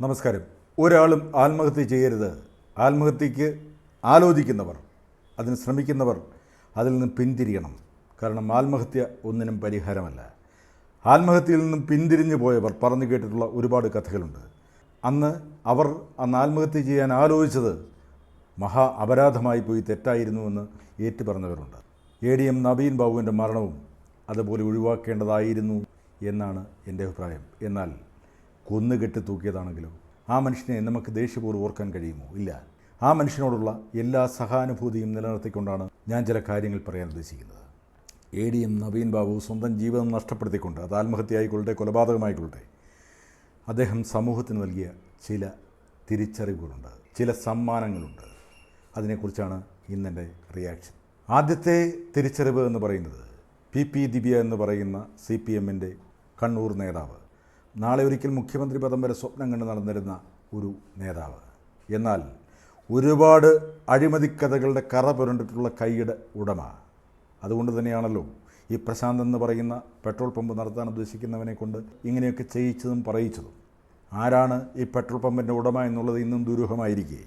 നമസ്കാരം. ഒരാളും ആത്മഹത്യ ചെയ്യരുത്. ആത്മഹത്യക്ക് ആലോചിക്കുന്നവർ അതിന് ശ്രമിക്കുന്നവർ അതിൽ നിന്ന് പിന്തിരിയണം. കാരണം ആത്മഹത്യ ഒന്നിനും പരിഹാരമല്ല. ആത്മഹത്യയിൽ നിന്നും പിന്തിരിഞ്ഞു പോയവർ പറഞ്ഞു കേട്ടിട്ടുള്ള ഒരുപാട് കഥകളുണ്ട്. അന്ന് അവർ അന്ന് ആത്മഹത്യ ചെയ്യാൻ ആലോചിച്ചത് മഹാ അപരാധമായി പോയി തെറ്റായിരുന്നുവെന്ന് ഏറ്റുപറഞ്ഞവരുണ്ട്. എ ഡി എം നവീൻ ബാബുവിന്റെ മരണവും അതുപോലെ ഒഴിവാക്കേണ്ടതായിരുന്നു എന്നാണ് എന്റെ അഭിപ്രായം. എന്നാൽ കൊന്നുകെട്ടി തൂക്കിയതാണെങ്കിലോ? ആ മനുഷ്യനെ നമുക്ക് ദേഷ്യപൂർവം ഓർക്കാൻ കഴിയുമോ? ഇല്ല. ആ മനുഷ്യനോടുള്ള എല്ലാ സഹാനുഭൂതിയും നിലനിർത്തിക്കൊണ്ടാണ് ഞാൻ ചില കാര്യങ്ങൾ പറയാൻ ഉദ്ദേശിക്കുന്നത്. A D M Naveen Babu സ്വന്തം ജീവിതം നഷ്ടപ്പെടുത്തിക്കൊണ്ട് അത് ആത്മഹത്യയായിക്കൊള്ളട്ടെ കൊലപാതകമായിക്കൊള്ളട്ടെ. അദ്ദേഹം സമൂഹത്തിന് നൽകിയ ചില തിരിച്ചറിവുകളുണ്ട് ചില സമ്മാനങ്ങളുണ്ട്. അതിനെക്കുറിച്ചാണ് ഇന്നെന്റെ റിയാക്ഷൻ. ആദ്യത്തെ തിരിച്ചറിവ് എന്ന് പറയുന്നത് പി പി ദിവ്യ എന്ന് പറയുന്ന സി പി എമ്മിന്റെ കണ്ണൂർ നേതാവ് നാളെ ഒരിക്കൽ മുഖ്യമന്ത്രി പദം വരെ സ്വപ്നം കണ്ട് നടന്നിരുന്ന ഒരു നേതാവ്. എന്നാൽ ഒരുപാട് അഴിമതിക്കഥകളുടെ കറ പുരണ്ടിട്ടുള്ള കൈയുടെ ഉടമ. അതുകൊണ്ട് തന്നെയാണല്ലോ ഈ പ്രശാന്ത് എന്ന് പറയുന്ന പെട്രോൾ പമ്പ് നടത്താൻ ഉദ്ദേശിക്കുന്നവനെ കൊണ്ട് ഇങ്ങനെയൊക്കെ ചെയ്യിച്ചതും പറയിച്ചതും. ആരാണ് ഈ പെട്രോൾ പമ്പിന്റെ ഉടമ എന്നുള്ളത് ഇന്നും ദുരൂഹമായിരിക്കെ.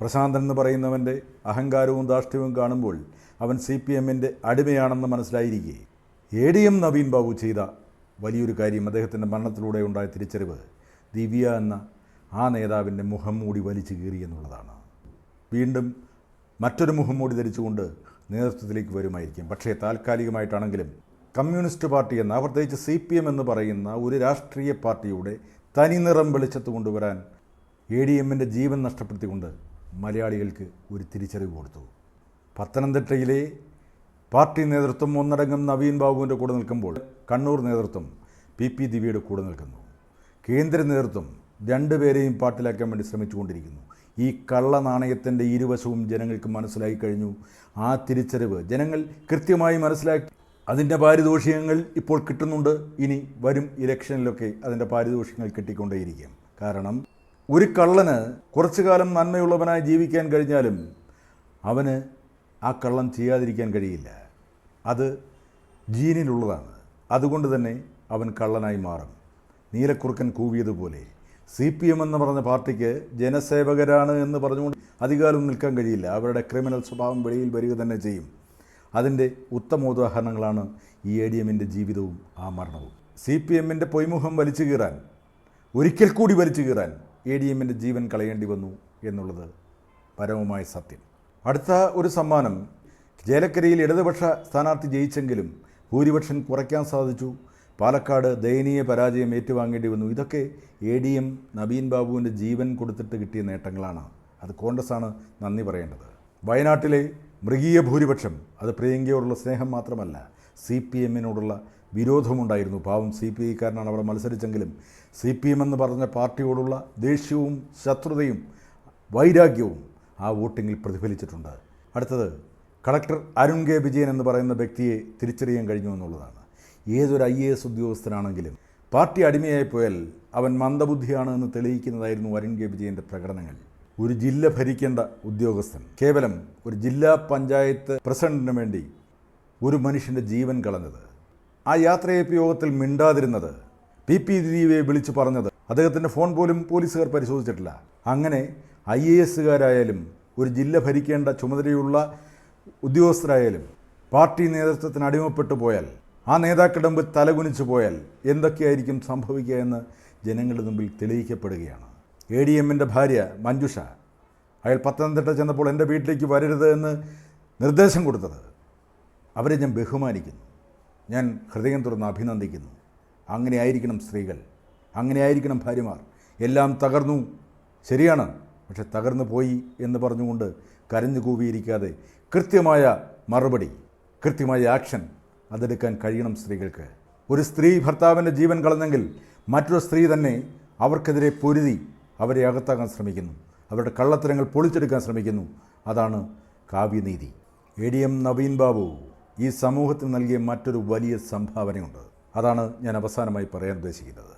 പ്രശാന്തൻ എന്ന് പറയുന്നവന്റെ അഹങ്കാരവും ധാർഷ്ട്യവും കാണുമ്പോൾ അവൻ സി പി എമ്മിന്റെ അടിമയാണെന്ന് മനസ്സിലായിരിക്കെ. A D M Naveen Babu ചെയ്ത വലിയൊരു കാര്യം അദ്ദേഹത്തിന്റെ മരണത്തിലൂടെ ഉണ്ടായ തിരിച്ചറിവ് ദിവ്യ എന്ന ആ നേതാവിന്റെ മുഖം മൂടി വലിച്ചു കീറി എന്നുള്ളതാണ്. വീണ്ടും മറ്റൊരു മുഖം മൂടി ധരിച്ചുകൊണ്ട് നേതൃത്വത്തിലേക്ക് വരുമായിരിക്കും. പക്ഷേ താൽക്കാലികമായിട്ടാണെങ്കിലും കമ്മ്യൂണിസ്റ്റ് പാർട്ടി എന്ന പ്രത്യേകിച്ച് സി പി എം എന്ന് പറയുന്ന ഒരു രാഷ്ട്രീയ പാർട്ടിയുടെ തനിനിറം വെളിച്ചത്ത് കൊണ്ടുവരാൻ എ ഡി എമ്മിന്റെ ജീവൻ നഷ്ടപ്പെടുത്തിക്കൊണ്ട് മലയാളികൾക്ക് ഒരു തിരിച്ചറിവ് കൊടുത്തു. പത്തനംതിട്ടയിലെ പാർട്ടി നേതൃത്വം ഒന്നടങ്കം നവീൻ ബാബുവിന്റെ കൂടെ നിൽക്കുമ്പോൾ കണ്ണൂർ നേതൃത്വം പി പി ദിവ്യയുടെ കൂടെ നിൽക്കുന്നു. കേന്ദ്ര നേതൃത്വം രണ്ടുപേരെയും പാട്ടിലാക്കാൻ വേണ്ടി ശ്രമിച്ചുകൊണ്ടിരിക്കുന്നു. ഈ കള്ള നാണയത്തിന്റെ ഇരുവശവും ജനങ്ങൾക്ക് മനസ്സിലായി കഴിഞ്ഞു. ആ തിരിച്ചറിവ് ജനങ്ങൾ കൃത്യമായി മനസ്സിലാക്കി. അതിന്റെ പാരിതോഷികങ്ങൾ ഇപ്പോൾ കിട്ടുന്നുണ്ട്. ഇനി വരും ഇലക്ഷനിലൊക്കെ അതിന്റെ പാരിതോഷികങ്ങൾ കിട്ടിക്കൊണ്ടേയിരിക്കും. കാരണം ഒരു കള്ളന് കുറച്ചു കാലം നന്മയുള്ളവനായി ജീവിക്കാൻ കഴിഞ്ഞാലും അവന് ആ കള്ളം ചെയ്യാതിരിക്കാൻ കഴിയില്ല. അത് ജീനിലുള്ളതാണ്. അതുകൊണ്ട് തന്നെ അവൻ കള്ളനായി മാറും. നീലക്കുറുക്കൻ കൂവിയതുപോലെ സി പി എം എന്ന് പറഞ്ഞ പാർട്ടിക്ക് ജനസേവകരാണ് എന്ന് പറഞ്ഞുകൊണ്ട് അധികാരം നിൽക്കാൻ കഴിയില്ല. അവരുടെ ക്രിമിനൽ സ്വഭാവം വെളിയിൽ വരിക തന്നെ ചെയ്യും. അതിന്റെ ഉത്തമ ഉദാഹരണങ്ങളാണ് ഈ എ ഡി എമ്മിന്റെ ജീവിതവും ആ മരണവും. സി പി എമ്മിന്റെ പൊയ്മുഖം വലിച്ചു കീറാൻ ഒരിക്കൽ കൂടി വലിച്ചു കീറാൻ എ ഡി എമ്മിന്റെ ജീവൻ കളയേണ്ടി വന്നു എന്നുള്ളത് പരമമായ സത്യം. അടുത്ത ഒരു സമ്മാനം ചേലക്കരയിൽ ഇടതുപക്ഷ സ്ഥാനാർത്ഥി ജയിച്ചെങ്കിലും ഭൂരിപക്ഷം കുറയ്ക്കാൻ സാധിച്ചു. പാലക്കാട് ദയനീയ പരാജയം ഏറ്റുവാങ്ങേണ്ടി വന്നു. ഇതൊക്കെ എ ഡി എം നവീൻ ബാബുവിന്റെ ജീവൻ കൊടുത്തിട്ട് കിട്ടിയ നേട്ടങ്ങളാണ്. അത് കോൺഗ്രസ്സാണ് നന്ദി പറയേണ്ടത്. വയനാട്ടിലെ മൃഗീയ ഭൂരിപക്ഷം അത് പ്രിയങ്കയോടുള്ള സ്നേഹം മാത്രമല്ല സി പി എമ്മിനോടുള്ള വിരോധമുണ്ടായിരുന്നു. പാവം സി പി ഐക്കാരനാണ് അവിടെ മത്സരിച്ചെങ്കിലും സി പി എം എന്ന് പറഞ്ഞ പാർട്ടിയോടുള്ള ദേഷ്യവും ശത്രുതയും വൈരാഗ്യവും ആ വോട്ടിങ്ങിൽ പ്രതിഫലിച്ചിട്ടുണ്ട്. അടുത്തത് കളക്ടർ അരുൺ കെ. വിജയൻ എന്ന് പറയുന്ന വ്യക്തിയെ തിരിച്ചറിയാൻ കഴിഞ്ഞു എന്നുള്ളതാണ്. ഏതൊരു ഐ എ എസ് ഉദ്യോഗസ്ഥനാണെങ്കിലും പാർട്ടി അടിമയായി പോയാൽ അവൻ മന്ദബുദ്ധിയാണ് എന്ന് തെളിയിക്കുന്നതായിരുന്നു അരുൺ കെ. വിജയന്റെ പ്രകടനങ്ങൾ. ഒരു ജില്ല ഭരിക്കേണ്ട ഉദ്യോഗസ്ഥൻ കേവലം ഒരു ജില്ലാ പഞ്ചായത്ത് പ്രസിഡന്റിന് വേണ്ടി ഒരു മനുഷ്യന്റെ ജീവൻ കളഞ്ഞത് ആ യാത്രയപ്പ് യോഗത്തിൽ മിണ്ടാതിരുന്നത് പി. പി. ദിദീവയെ വിളിച്ചു പറഞ്ഞത് അദ്ദേഹത്തിന്റെ ഫോൺ പോലും പോലീസുകാർ പരിശോധിച്ചിട്ടില്ല. അങ്ങനെ ഐ എ എസുകാരായാലും ഒരു ജില്ല ഭരിക്കേണ്ട ചുമതലയുള്ള ഉദ്യോഗസ്ഥരായാലും പാർട്ടി നേതൃത്വത്തിന് അടിമപ്പെട്ടു പോയാൽ ആ നേതാക്കളുടെ മുമ്പിൽ തലകുനിച്ചു പോയാൽ എന്തൊക്കെയായിരിക്കും സംഭവിക്കുക എന്ന് ജനങ്ങളുടെ മുമ്പിൽ തെളിയിക്കപ്പെടുകയാണ്. എ ഡി എമ്മിന്റെ ഭാര്യ മഞ്ജുഷ അയാൾ പത്തനംതിട്ട ചെന്നപ്പോൾ എന്റെ വീട്ടിലേക്ക് വരരുത് എന്ന് നിർദ്ദേശം കൊടുത്തത് അവരെ ഞാൻ ബഹുമാനിക്കുന്നു. ഞാൻ ഹൃദയം തുറന്ന് അഭിനന്ദിക്കുന്നു. അങ്ങനെ ആയിരിക്കണം സ്ത്രീകൾ അങ്ങനെ ആയിരിക്കണം ഭാര്യമാർ. എല്ലാം തകർന്നു. ശരിയാണ് പക്ഷെ തകർന്നു പോയി എന്ന് പറഞ്ഞുകൊണ്ട് കരഞ്ഞു കൂവിയിരിക്കാതെ കൃത്യമായ മറുപടി കൃത്യമായ ആക്ഷൻ അതെടുക്കാൻ കഴിയണം സ്ത്രീകൾക്ക്. ഒരു സ്ത്രീ ഭർത്താവിന്റെ ജീവൻ കളഞ്ഞെങ്കിൽ മറ്റൊരു സ്ത്രീ തന്നെ അവർക്കെതിരെ പൊരുതി അവരെ അകത്താക്കാൻ ശ്രമിക്കുന്നു. അവരുടെ കള്ളത്തരങ്ങൾ പൊളിച്ചെടുക്കാൻ ശ്രമിക്കുന്നു. അതാണ് കാവ്യനീതി. A D M Naveen Babu ഈ സമൂഹത്തിന് നൽകിയ മറ്റൊരു വലിയ സംഭാവനയുണ്ട്. അതാണ് ഞാൻ അവസാനമായി പറയാൻ ഉദ്ദേശിക്കുന്നത്.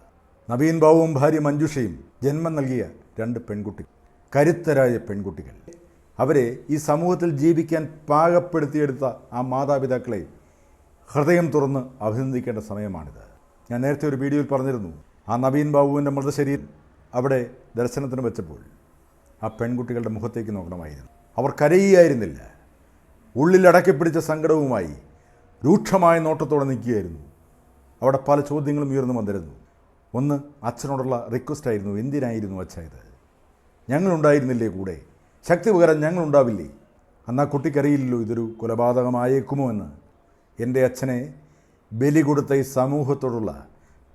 നവീൻ ബാബുവും ഭാര്യ മഞ്ജുഷയും ജന്മം നൽകിയ രണ്ട് പെൺകുട്ടികൾ കരുത്തരായ പെൺകുട്ടികൾ. അവരെ ഈ സമൂഹത്തിൽ ജീവിക്കാൻ പാകപ്പെടുത്തിയെടുത്ത ആ മാതാപിതാക്കളെ ഹൃദയം തുറന്ന് അഭിനന്ദിക്കേണ്ട സമയമാണിത്. ഞാൻ നേരത്തെ ഒരു വീഡിയോയിൽ പറഞ്ഞിരുന്നു ആ നവീൻ ബാബുവിന്റെ മൃതശരീരം അവിടെ ദർശനത്തിന് വെച്ചപ്പോൾ ആ പെൺകുട്ടികളുടെ മുഖത്തേക്ക് നോക്കണമായിരുന്നു. അവർ കരയുകയായിരുന്നില്ല. ഉള്ളിലടക്കി പിടിച്ച സങ്കടവുമായി രൂക്ഷമായ നോട്ടത്തോടെ നിൽക്കുകയായിരുന്നു. അവിടെ പല ചോദ്യങ്ങളും ഉയർന്നു വന്നിരുന്നു. ഒന്ന് അച്ഛനോടുള്ള റിക്വസ്റ്റ് ആയിരുന്നു. എന്തിനായിരുന്നു അച്ഛ ഇത്? ഞങ്ങളുണ്ടായിരുന്നില്ലേ കൂടെ? ശക്തി പകരം ഞങ്ങളുണ്ടാവില്ലേ? അന്ന് ആ കുട്ടിക്കറിയില്ലല്ലോ ഇതൊരു കൊലപാതകമായേക്കുമോ എന്ന്. എന്റെ അച്ഛനെ ബലി കൊടുത്ത ഈ സമൂഹത്തോടുള്ള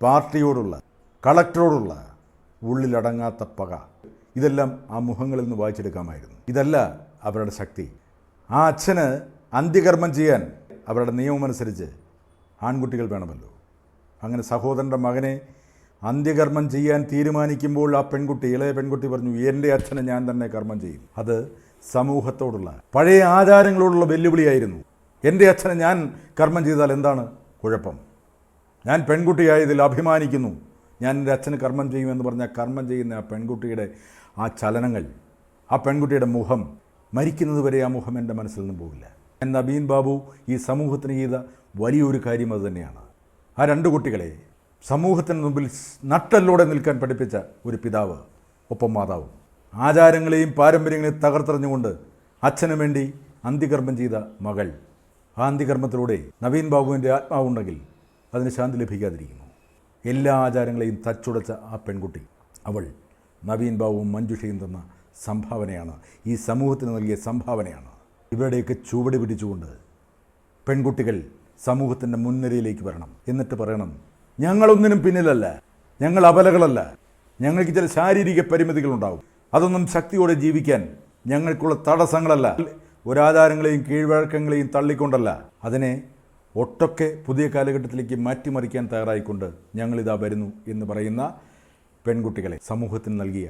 പാർട്ടിയോടുള്ള കളക്ടറോടുള്ള ഉള്ളിലടങ്ങാത്ത പക. ഇതെല്ലാം ആ മുഖങ്ങളിൽ നിന്ന് വായിച്ചെടുക്കാമായിരുന്നു. ഇതല്ല അവരുടെ ശക്തി. ആ അച്ഛന് അന്ത്യകർമ്മം ചെയ്യാൻ അവരുടെ നിയമമനുസരിച്ച് ആൺകുട്ടികൾ വേണമല്ലോ. അങ്ങനെ സഹോദരന്റെ മകനെ അന്ത്യകർമ്മം ചെയ്യാൻ തീരുമാനിക്കുമ്പോൾ ആ പെൺകുട്ടി ഇളയ പെൺകുട്ടി പറഞ്ഞു എന്റെ അച്ഛനെ ഞാൻ തന്നെ കർമ്മം ചെയ്യും. അത് സമൂഹത്തോടുള്ള പഴയ ആചാരങ്ങളോടുള്ള വെല്ലുവിളിയായിരുന്നു. എന്റെ അച്ഛനെ ഞാൻ കർമ്മം ചെയ്താൽ എന്താണ് കുഴപ്പം? ഞാൻ പെൺകുട്ടിയായതിൽ അഭിമാനിക്കുന്നു. ഞാൻ എന്റെ അച്ഛന് കർമ്മം ചെയ്യുമെന്ന് പറഞ്ഞ കർമ്മം ചെയ്യുന്ന ആ പെൺകുട്ടിയുടെ ആ ചലനങ്ങൾ ആ പെൺകുട്ടിയുടെ മുഖം മരിക്കുന്നത് വരെ ആ മുഖം എന്റെ മനസ്സിൽ നിന്നും പോകില്ല. നബീൻ ബാബു ഈ സമൂഹത്തിന് ചെയ്ത വലിയൊരു കാര്യം അത് തന്നെയാണ്. ആ രണ്ട് കുട്ടികളെ സമൂഹത്തിന് മുമ്പിൽ നട്ടല്ലോടെ നിൽക്കാൻ പഠിപ്പിച്ച ഒരു പിതാവ് ഒപ്പം മാതാവ്. ആചാരങ്ങളെയും പാരമ്പര്യങ്ങളെയും തകർത്തെറിഞ്ഞുകൊണ്ട് അച്ഛനു വേണ്ടി അന്തികർമ്മം ചെയ്ത മകൾ. ആ അന്തികർമ്മത്തിലൂടെ നവീൻ ബാബുവിന്റെ ആത്മാവുണ്ടെങ്കിൽ അതിന് ശാന്തി ലഭിക്കാതിരിക്കുന്നു. എല്ലാ ആചാരങ്ങളെയും തച്ചുടച്ച ആ പെൺകുട്ടി അവൾ നവീൻ ബാബുവും മഞ്ജുഷയും തന്ന സംഭാവനയാണ്. ഈ സമൂഹത്തിന് നൽകിയ സംഭാവനയാണ്. ഇവരുടെയൊക്കെ ചുവട് പിടിച്ചുകൊണ്ട് പെൺകുട്ടികൾ സമൂഹത്തിന്റെ മുൻനിരയിലേക്ക് വരണം. എന്നിട്ട് പറയണം ഞങ്ങളൊന്നിനും പിന്നിലല്ല. ഞങ്ങൾ അപലകളല്ല. ഞങ്ങൾക്ക് ചില ശാരീരിക പരിമിതികളുണ്ടാവും അതൊന്നും ശക്തിയോടെ ജീവിക്കാൻ ഞങ്ങൾക്കുള്ള തടസ്സങ്ങളല്ല. ഒരാചാരങ്ങളെയും കീഴ്വഴക്കങ്ങളെയും തള്ളിക്കൊണ്ടല്ല. അതിനെ ഒട്ടൊക്കെ പുതിയ കാലഘട്ടത്തിലേക്ക് മാറ്റിമറിക്കാൻ തയ്യാറായിക്കൊണ്ട് ഞങ്ങളിതാ വരുന്നു എന്ന് പറയുന്ന പെൺകുട്ടികളെ സമൂഹത്തിന് നൽകിയ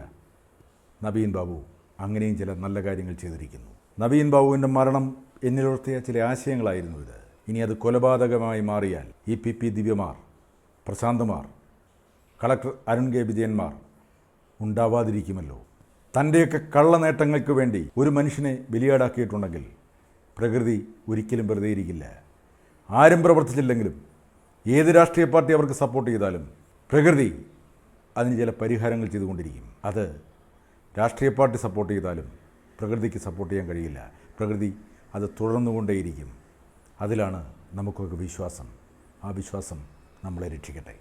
നവീൻ ബാബു അങ്ങനെയും ചില നല്ല കാര്യങ്ങൾ ചെയ്തിരിക്കുന്നു. നവീൻ ബാബുവിന്റെ മരണം എന്നിലുർത്തിയ ചില ആശയങ്ങളായിരുന്നു ഇത്. ഇനി അത് കൊലപാതകമായി മാറിയാൽ ഈ പി പി ദിവ്യമാർ പ്രശാന്തമാർ കളക്ടർ അരുൺ കെ. വിജയന്മാർ ഉണ്ടാവാതിരിക്കുമല്ലോ. തന്റെയൊക്കെ കള്ളനേട്ടങ്ങൾക്ക് വേണ്ടി ഒരു മനുഷ്യനെ ബലിയാടാക്കിയിട്ടുണ്ടെങ്കിൽ പ്രകൃതി ഒരിക്കലും വെറുതെ ഇരിക്കില്ല. ആരും പ്രവർത്തിച്ചില്ലെങ്കിലും ഏത് രാഷ്ട്രീയ പാർട്ടി അവർക്ക് സപ്പോർട്ട് ചെയ്താലും പ്രകൃതി അതിന് ചില പരിഹാരങ്ങൾ ചെയ്തുകൊണ്ടിരിക്കും. അത് രാഷ്ട്രീയ പാർട്ടി സപ്പോർട്ട് ചെയ്താലും പ്രകൃതിക്ക് സപ്പോർട്ട് ചെയ്യാൻ കഴിയില്ല. പ്രകൃതി അത് തുടർന്നുകൊണ്ടേയിരിക്കും. അതിലാണ് നമുക്കൊക്കെ വിശ്വാസം. ആ വിശ്വാസം നമ്മളെ രക്ഷിക്കട്ടെ.